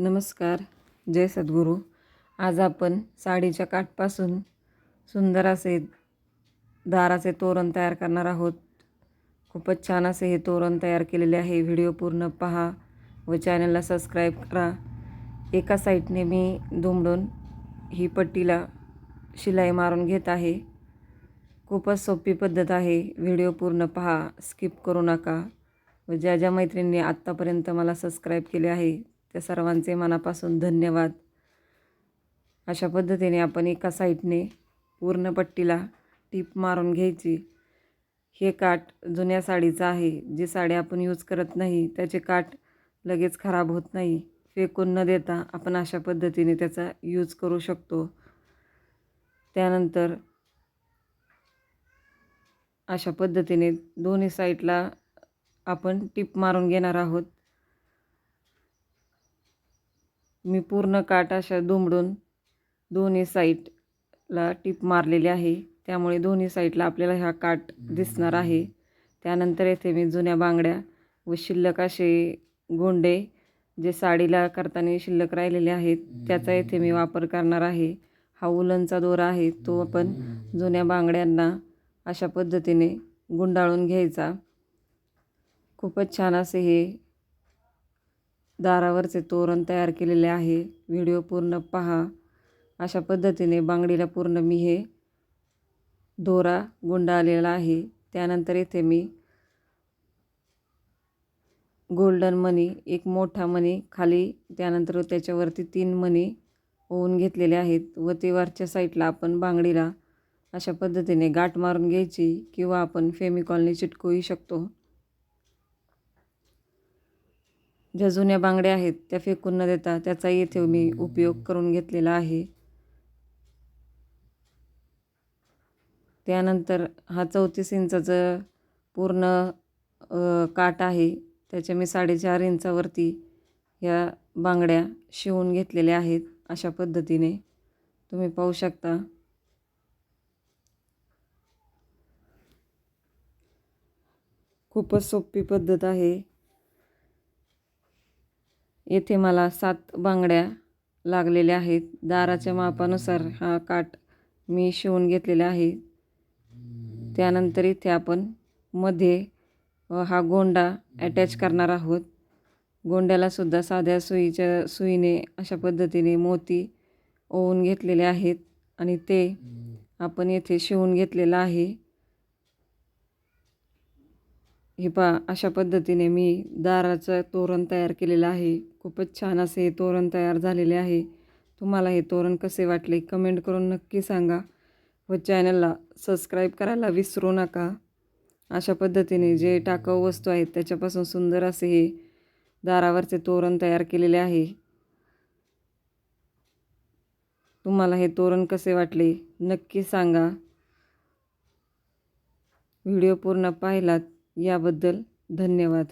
नमस्कार जय सद्गुरू. आज आपण साडीच्या काठपासून सुंदर असे दाराचे तोरण तयार करणार आहोत. खूपच छान असे हे तोरण तयार केलेले आहे. व्हिडिओ पूर्ण पहा व चॅनलला सबस्क्राईब करा. एका साईडने मी दुमडून ही पट्टीला शिलाई मारून घेत आहे. खूपच सोपी पद्धत आहे. व्हिडिओ पूर्ण पहा. स्किप करू नका व ज्या ज्या मैत्रिणींनी आत्तापर्यंत मला सबस्क्राईब केले आहे त्या सर्वांचे मनापासून धन्यवाद. अशा पद्धतीने आपण एका साईडने पूर्ण पट्टीला टीप मारून घ्यायची. हे काठ जुन्या साडीचं आहे. जी साडी आपण यूज करत नाही त्याचे काठ लगेच खराब होत नाही. फेकून न देता आपण अशा पद्धतीने त्याचा यूज करू शकतो. त्यानंतर अशा पद्धतीने दोन्ही साईडला आपण टीप मारून घेणार आहोत. मी पूर्ण काठ अशा दुमडून दोन्ही साईडला टीप मारलेली आहे. त्यामुळे दोन्ही साईडला आपल्याला हा काठ दिसणार आहे. त्यानंतर येथे मी जुन्या बांगड्या व शिल्लक असे गोंडे जे साडीला करताना शिल्लक राहिलेले आहेत त्याचा येथे मी वापर करणार आहे. हा उलनचा दोरा आहे तो आपण जुन्या बांगड्यांना अशा पद्धतीने गुंडाळून घ्यायचा. खूपच छान असे हे दारावरचे तोरण तयार केलेले आहे. व्हिडिओ पूर्ण पहा. अशा पद्धतीने बांगडीला पूर्ण मी हे दोरा गुंडाळलेला आहे. त्यानंतर येथे मी गोल्डन मनी एक मोठा मनी खाली त्यानंतर त्याच्यावरती तीन मनी होऊन घेतलेले आहेत व ते वरच्या साईडला आपण बांगडीला अशा पद्धतीने गाठ मारून घ्यायची किंवा आपण फेमिकॉलने चिटकूही शकतो. ज्या जुन्या बांगड्या आहेत त्या फेकून न देता त्याचा येथे मी उपयोग करून घेतलेला आहे. त्यानंतर हा चौतीस इंचाचं पूर्ण काठ आहे. त्याच्या मी साडेचार इंचावरती या बांगड्या शिवून घेतलेल्या आहेत अशा पद्धतीने. तुम्ही पाहू शकता. खूपच सोपी पद्धत आहे. येथे मला सात बांगड्या लागलेल्या आहेत. दाराच्या मापानुसार हा काठ मी शिवून घेतलेला आहे. त्यानंतर इथे आपण मध्ये हा गोंडा अटॅच करणार आहोत. गोंड्यालासुद्धा साध्या सुईच्या सुईने अशा पद्धतीने मोती ओवून घेतलेले आहेत आणि ते आपण येथे शिवून घेतलेलं आहे. हे पा अशा पद्धतीने मी दाराचं तोरण तयार केलेलं आहे. खूपच छान असे हे तोरण तयार झालेले आहे. तुम्हाला हे तोरण कसे वाटले कमेंट करून नक्की सांगा व चॅनलला सबस्क्राईब करायला विसरू नका. अशा पद्धतीने जे टाकाऊ वस्तू आहेत त्याच्यापासून सुंदर असे हे दारावरचे तोरण तयार केलेले आहे. तुम्हाला हे तोरण कसे वाटले नक्की सांगा. व्हिडिओ पूर्ण पाहिलात याबद्दल धन्यवाद.